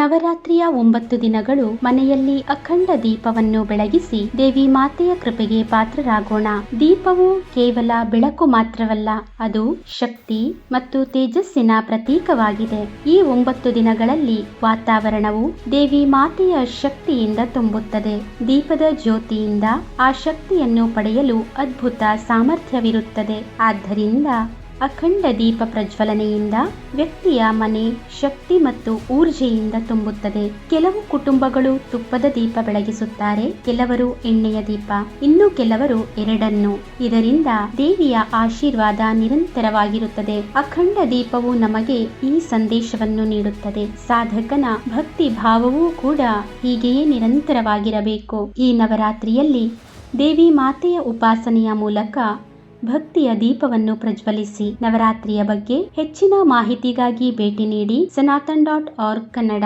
ನವರಾತ್ರಿಯ ಒಂಬತ್ತು ದಿನಗಳು ಮನೆಯಲ್ಲಿ ಅಖಂಡ ದೀಪವನ್ನು ಬೆಳಗಿಸಿ ದೇವಿ ಮಾತೆಯ ಕೃಪೆಗೆ ಪಾತ್ರರಾಗೋಣ. ದೀಪವು ಕೇವಲ ಬೆಳಕು ಮಾತ್ರವಲ್ಲ, ಅದು ಶಕ್ತಿ ಮತ್ತು ತೇಜಸ್ಸಿನ ಪ್ರತೀಕವಾಗಿದೆ. ಈ ಒಂಬತ್ತು ದಿನಗಳಲ್ಲಿ ವಾತಾವರಣವು ದೇವಿ ಮಾತೆಯ ಶಕ್ತಿಯಿಂದ ತುಂಬುತ್ತದೆ. ದೀಪದ ಜ್ಯೋತಿಯಿಂದ ಆ ಶಕ್ತಿಯನ್ನು ಪಡೆಯಲು ಅದ್ಭುತ ಸಾಮರ್ಥ್ಯವಿರುತ್ತದೆ. ಆದ್ದರಿಂದ ಅಖಂಡ ದೀಪ ಪ್ರಜ್ವಲನೆಯಿಂದ ವ್ಯಕ್ತಿಯ ಮನೆ ಶಕ್ತಿ ಮತ್ತು ಊರ್ಜೆಯಿಂದ ತುಂಬುತ್ತದೆ. ಕೆಲವು ಕುಟುಂಬಗಳು ತುಪ್ಪದ ದೀಪ ಬೆಳಗಿಸುತ್ತಾರೆ, ಕೆಲವರು ಎಣ್ಣೆಯ ದೀಪ, ಇನ್ನು ಕೆಲವರು ಎರಡನ್ನು. ಇದರಿಂದ ದೇವಿಯ ಆಶೀರ್ವಾದ ನಿರಂತರವಾಗಿರುತ್ತದೆ. ಅಖಂಡ ದೀಪವು ನಮಗೆ ಈ ಸಂದೇಶವನ್ನು ನೀಡುತ್ತದೆ. ಸಾಧಕನ ಭಕ್ತಿ ಭಾವವೂ ಕೂಡ ಹೀಗೆಯೇ ನಿರಂತರವಾಗಿರಬೇಕು. ಈ ನವರಾತ್ರಿಯಲ್ಲಿ ದೇವಿ ಮಾತೆಯ ಉಪಾಸನೆಯ ಮೂಲಕ ಭಕ್ತಿಯ ದೀಪವನ್ನು ಪ್ರಜ್ವಲಿಸಿ ನವರಾತ್ರಿಯ ಬಗ್ಗೆ ಹೆಚ್ಚಿನ ಮಾಹಿತಿಗಾಗಿ ಭೇಟಿ ನೀಡಿ ಸನಾತನ್ ಡಾಟ್ ಆರ್ಗ್ ಕನ್ನಡ.